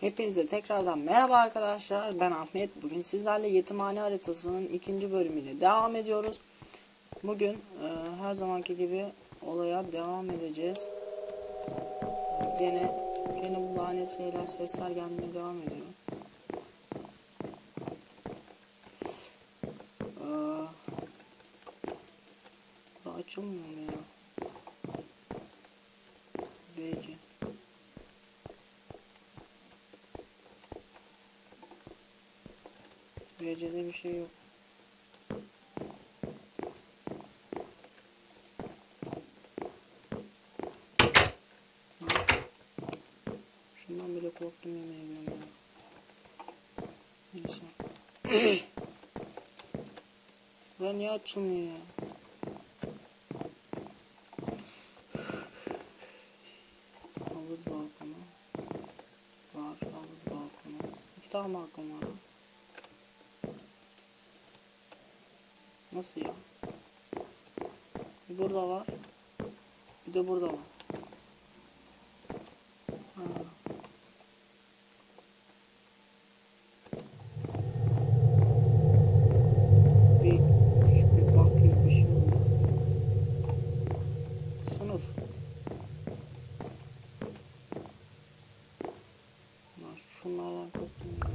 Hepinize tekrardan merhaba arkadaşlar. Ben Ahmet. Bugün sizlerle yetimhane haritasının ikinci bölümüyle devam ediyoruz. Bugün e, her zamanki gibi olaya devam edeceğiz. E, Gene gene bu lanet şeyler sesler gelmeye devam ediyor. E, bu açılmıyor mu ya? VC. VC'de bir şey yok. Şundan bile korktum ediyorum ya. Neyse. Bura niye açılmıyor ya? Ha. Nasıl ya? Burada var. Bir de burada var. Ha. Bir küçük bir bak gibi bir şey oldu. Sınıf. Lan Şunlardan korktum. ya.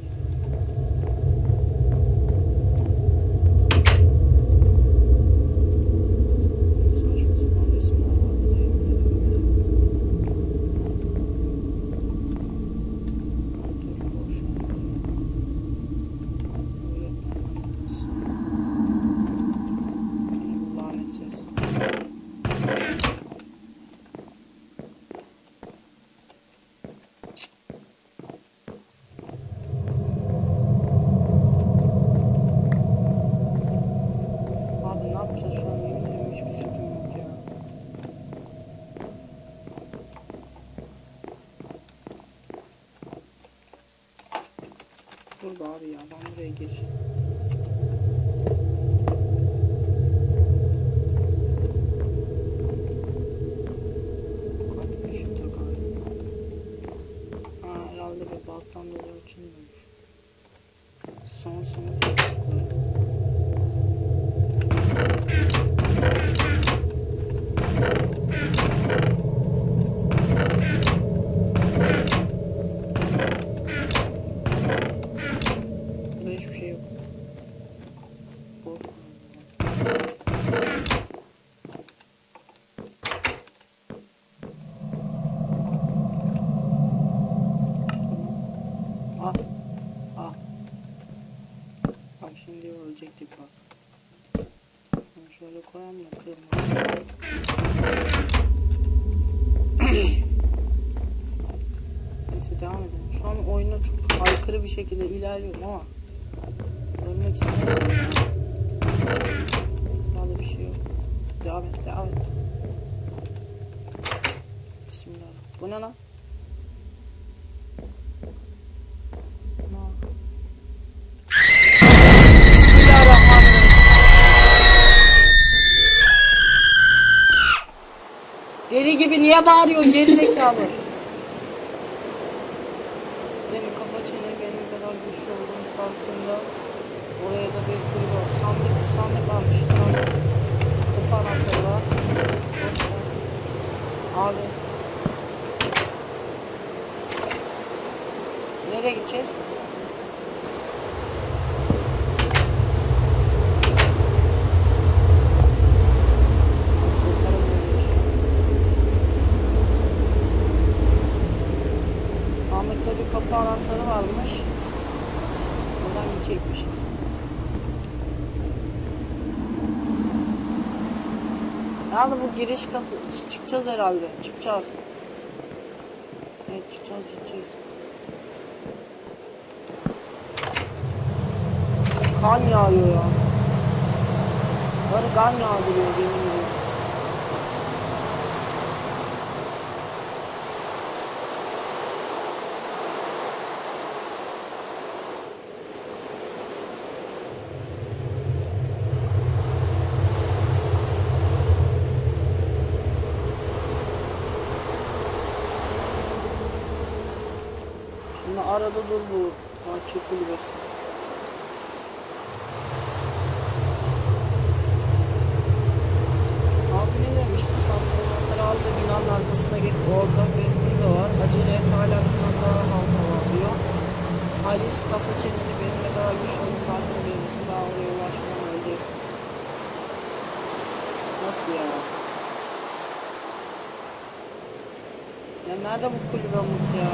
Saçma sapan resimler var bir de yemin ediyorum ya. Dur boş ver. Öğretmen Yine bu lanet ses. Abi ne yapacağız şu an yemin ediyorum hiçbir fikrim yok ya. Dur be abi ya ben buraya gir. Bak. Bunu şöyle koyalım da kırma. Neyse devam edelim. Şu an oyuna çok aykırı bir şekilde ilerliyorum ama ölmek istemiyorum. ya. Burada bir şey yok. Devam et, devam et. Bismillah. Bu ne lan? Niye bağırıyorsun geri zekalı? Benim kafa çene benim kadar güçlü olduğum farkında. Oraya da bir kuyu var. Sandık sandık varmış. Sandık. Kapı anahtarı var. Abi. Nereye gideceğiz? Nasıl yaparım böyle işi? Bir kapı anahtarı varmış. Buradan gidecekmişiz. Yani bu giriş katı çıkacağız herhalde. Çıkacağız. Evet çıkacağız gideceğiz. Kan yağıyor ya. Böyle kan yağdırıyor yemin ediyorum. Arada dur bu bahçe kulübesi. Abi ne demişti? Sandığın anahtarı al ve binanın arkasına git. Orada bir kulübe var. Acele et hala bir tane daha halka var diyor. Alice kapı çeneni benim ne kadar güçlü olduğunu farkında değil misin? Daha oraya ulaşmadan öleceksin. Nasıl ya? Ya nerede bu kulübe Umut ya?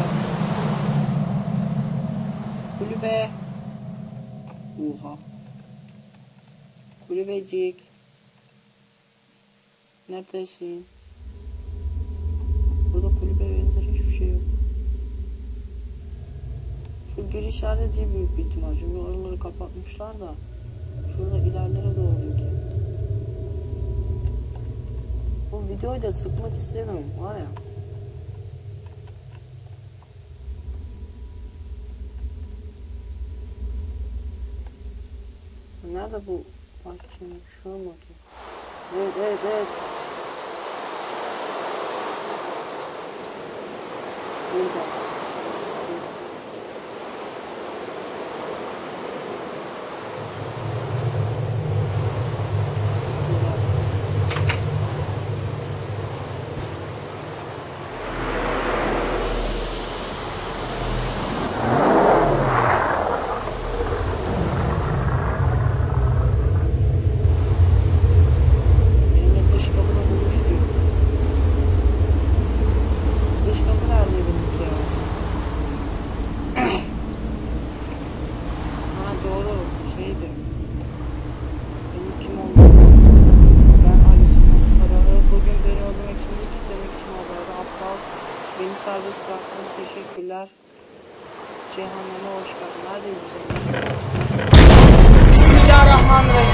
Kulübe. Oha. Kulübecik. Neredesin? Burada kulübe benzer hiçbir şey yok. Şu giriş yerde diye büyük bir ihtimal. Çünkü oraları kapatmışlar da. Şurada ilerlere doğru ki. Bu videoyu da sıkmak istedim var ya. Nerede bu? Bak şimdi şuna bakayım. Evet evet evet. Burada. Bismillah. Benimle dış kapıda buluş diyor. Dış kapı nerede benimki ya? ha doğru şeydi. Benim kim olduğumu. Ben Alice'in Sarah'ı bugün beni öldürmek için değil kitlemek için oradaydı. Aptal beni serbest bıraktığın teşekkürler. Cehenneme hoş geldin. Neredeyiz biz? Bismillahirrahmanirrahim.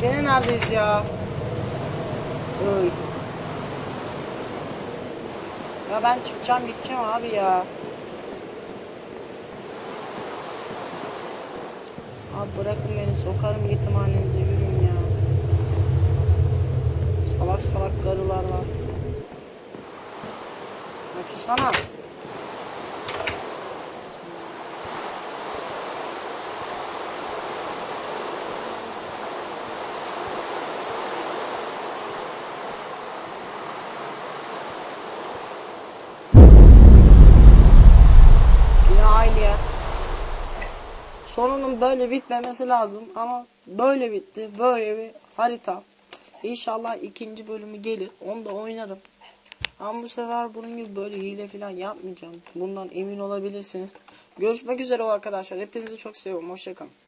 Gene neredeyiz ya? Öl. Ya ben çıkacağım gideceğim abi ya. Abi bırakın beni sokarım yetimhanenize yürüyün ya. Salak salak karılar var. Açısana. Bismillah. Sonunun böyle bitmemesi lazım ama böyle bitti. Böyle bir harita. İnşallah ikinci bölümü gelir. Onu da oynarım. Ama bu sefer bunun gibi böyle hile falan yapmayacağım. Bundan emin olabilirsiniz. Görüşmek üzere arkadaşlar. Hepinizi çok seviyorum. Hoşçakalın.